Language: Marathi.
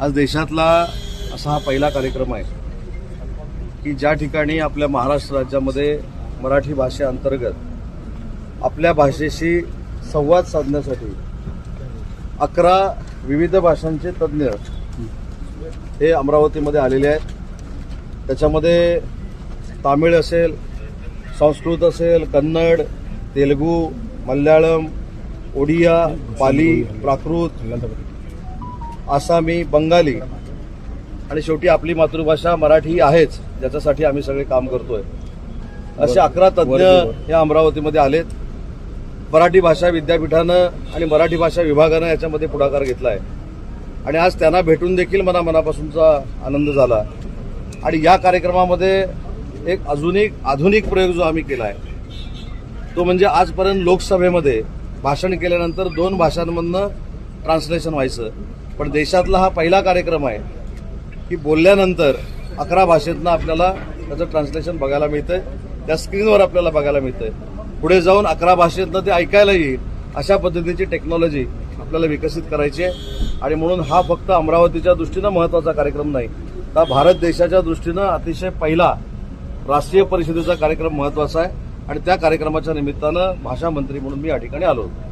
आज देशातला असा हा पहिला कार्यक्रम आहे की ज्या ठिकाणी आपल्या महाराष्ट्र राज्यामध्ये मराठी भाषेअंतर्गत आपल्या भाषेशी संवाद साधण्यासाठी अकरा विविध भाषांचे तज्ज्ञ हे अमरावतीमध्ये आलेले आहेत. त्याच्यामध्ये तामिळ असेल संस्कृत असेल कन्नड तेलगू मल्याळम ओडिया पाली प्राकृत आसामी बंगाली आणि शेवटी आपली मातृभाषा मराठी आहेच ज्याच्यासाठी आम्ही सगळे काम करतोय. असे अकरा तज्ज्ञ या अमरावतीमध्ये आलेत. मराठी भाषा विद्यापीठानं आणि मराठी भाषा विभागानं याच्यामध्ये पुढाकार घेतला आहे आणि आज त्यांना भेटून देखील मला मनापासूनचा आनंद झाला. आणि या कार्यक्रमामध्ये एक अजून एक आधुनिक प्रयोग जो आम्ही केला आहे तो म्हणजे आजपर्यंत लोकसभेमध्ये भाषण केल्यानंतर दोन भाषांमधनं ट्रान्सलेशन व्हायचं. पण देशातला हा पहिला कार्यक्रम आहे की बोलल्यानंतर अकरा भाषेतनं आपल्याला त्याचं ट्रान्सलेशन बघायला मिळतंय. त्या स्क्रीनवर आपल्याला बघायला मिळतंय. पुढे जाऊन अकरा भाषेतनं ते ऐकायला येईल अशा पद्धतीची टेक्नॉलॉजी आपल्याला विकसित करायची आहे. आणि म्हणून हा फक्त अमरावतीच्या दृष्टीनं महत्त्वाचा कार्यक्रम नाही तर भारत देशाच्या दृष्टीनं अतिशय पहिला राष्ट्रीय परिषदेचा कार्यक्रम महत्त्वाचा आहे. आणि त्या कार्यक्रमाच्या निमित्तानं भाषा मंत्री म्हणून मी या ठिकाणी आलो होतो.